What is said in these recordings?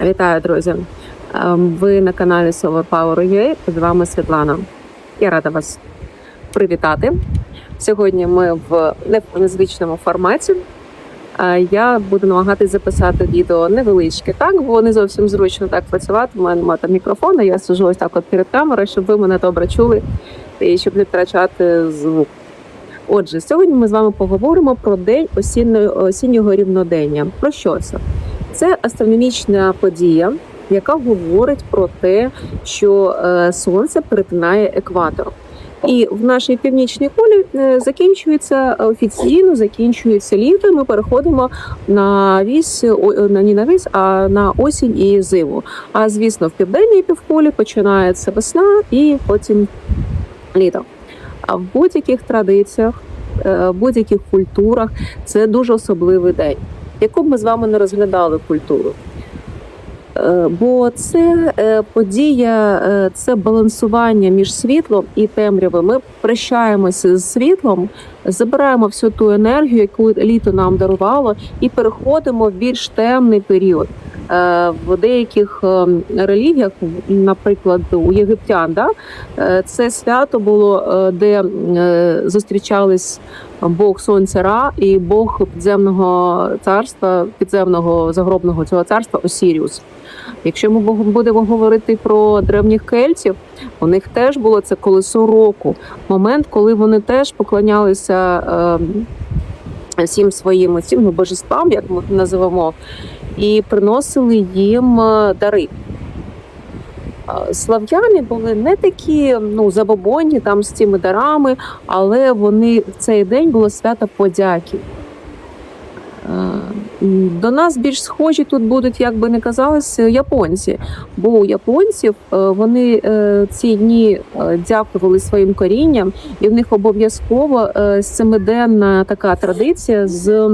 Вітаю, друзі! Ем, Ви на каналі Solar Power UA. З вами Світлана. Я рада вас привітати. Сьогодні ми в не- незвичному форматі. Е, Я буду намагатись записати відео невеличке, так, бо не зовсім зручно так працювати. У мене немає там мікрофона, я сижу ось так от перед камерою, щоб ви мене добре чули і щоб не втрачати звук. Отже, сьогодні ми з вами поговоримо про день осіннього рівнодення. Про що це? Це астрономічна подія, яка говорить про те, що е, сонце перетинає екватор. І в нашій північній колі е, закінчується офіційно, закінчується літо. Ми переходимо на вісь, на не на вісь, а на осінь і зиму. А звісно, в південній півколі починається весна і потім літо. А в будь-яких традиціях, е, в будь-яких культурах це дуже особливий день, яку б ми з вами не розглядали культуру. Е, Бо це е, подія, е, це балансування між світлом і темрявою. Ми прощаємося з світлом, забираємо всю ту енергію, яку літо нам дарувало, і переходимо в більш темний період. Е, В деяких е, релігіях, наприклад, у єгиптян, да, е, це свято було, де зустрічались Бог сонця Ра і Бог підземного царства, підземного загробного цього царства Осіріус. Якщо ми будемо говорити про древніх кельтів, у них теж було це колесо року, момент, коли вони теж поклонялися е, всім своїм всім божествам, як ми називаємо, і приносили їм е, дари. Е, Слав'яни були не такі ну забобонні там з цими дарами, але вони в цей день було свято подяки. Е, До нас більш схожі тут будуть, як би не казалось, японці. Бо у японців е, вони е, ці дні е, дякували своїм корінням, і в них обов'язково е, семиденна така традиція з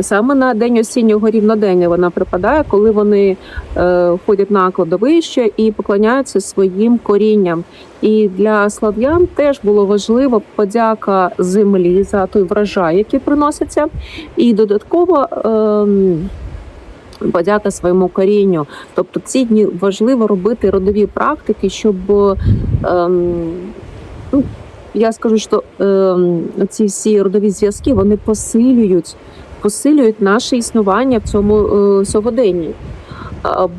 саме на день осіннього рівнодення вона припадає, коли вони е, ходять на кладовище і поклоняються своїм корінням. І для слав'ян теж було важливо подяка землі за той врожай, який приноситься, і додатково. Ем, Подяка своєму корінню, тобто ці дні важливо робити родові практики, щоб ем, ну, я скажу, що ем, ці всі родові зв'язки вони посилюють, посилюють наше існування в цьому е, сьогоденні.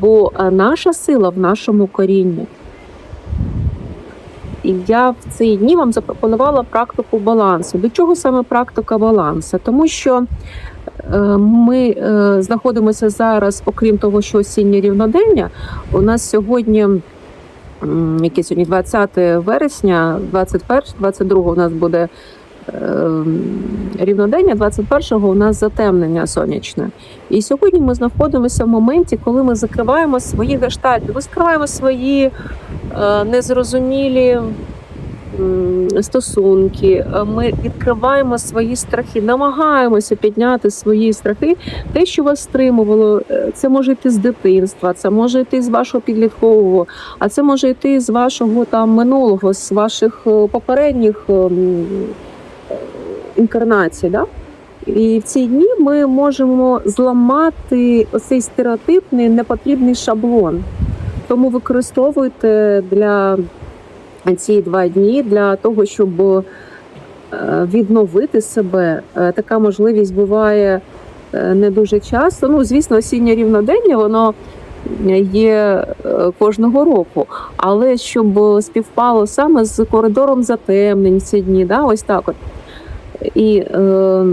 Бо е, наша сила в нашому корінні. І я в ці дні вам запропонувала практику балансу. До чого саме практика балансу? Тому що ми е, знаходимося зараз, окрім того, що осіннє рівнодення, у нас сьогодні. Яке сьогодні 20 вересня, 21, 22 у нас буде е, рівнодення, 21 у нас затемнення сонячне. І сьогодні ми знаходимося в моменті, коли ми закриваємо свої гештальти, ми закриваємо свої е, незрозумілі стосунки. Е, Ми відкриваємо свої страхи, намагаємося підняти свої страхи. Те, що вас стримувало, е, це може йти з дитинства, це може йти з вашого підліткового, а це може йти з вашого там минулого, з ваших е, попередніх ем, інкарнацій. Да? І в ці дні ми можемо зламати оцей стереотипний непотрібний шаблон. Тому використовуйте для ці два дні для того, щоб е, відновити себе. Е, Така можливість буває е, не дуже часто. Ну, звісно, осіннє рівнодення воно є кожного року, але щоб співпало саме з коридором затемнень ці дні, да, ось так от. І е,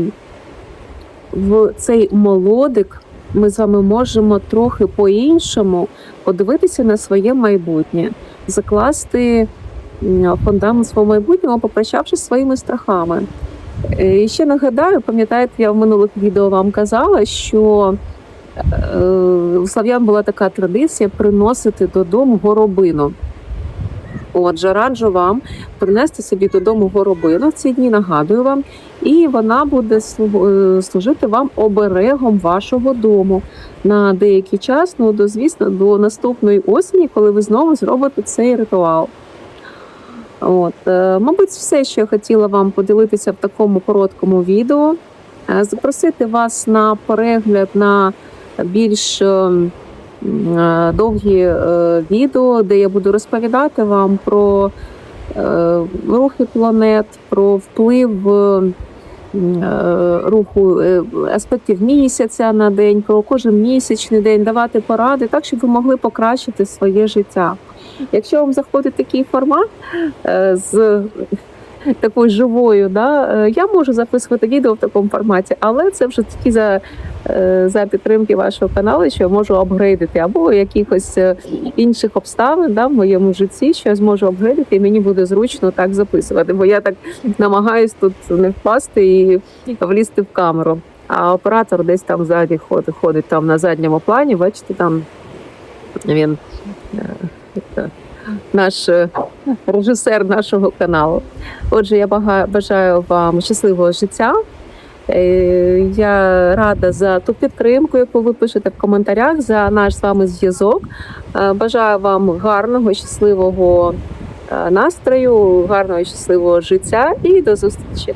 в цей молодик ми з вами можемо трохи по-іншому подивитися на своє майбутнє, закласти м, фундамент свого майбутнього, попрощавшись своїми страхами. Е, І ще нагадаю, пам'ятаєте, я в минулих відео вам казала, що е, у слав'ян була така традиція приносити додому горобину. Отже, раджу вам принести собі додому горобину в ці дні, нагадую вам, і вона буде е, служити вам оберегом вашого дому на деякий час, ну до звісно, до наступної осені, коли ви знову зробите цей ритуал. От, е, мабуть, все, що я хотіла вам поділитися в такому короткому відео. Е, Запросити вас на перегляд на більш е, довгі відео, де я буду розповідати вам про рухи планет, про вплив руху аспектів місяця на день, про кожен місячний день, давати поради, так щоб ви могли покращити своє життя. Якщо вам заходить такий формат е, з такою живою, да, е, я можу записувати відео в такому форматі, але це вже тільки за, е, за підтримки вашого каналу, що я можу апгрейдити, або якихось інших обставин да, в моєму житті, що я зможу апгрейдити, і мені буде зручно так записувати. Бо я так намагаюсь тут не впасти і влізти в камеру. А оператор десь там ззаді ходить, ходить там на задньому плані. Бачите, там він наш е, режисер нашого каналу. Отже, я бажаю вам щасливого життя. Е, Я рада за ту підтримку, яку ви пишете в коментарях, за наш з вами зв'язок. Е, Бажаю вам гарного, щасливого настрою, гарного і щасливого життя і до зустрічі!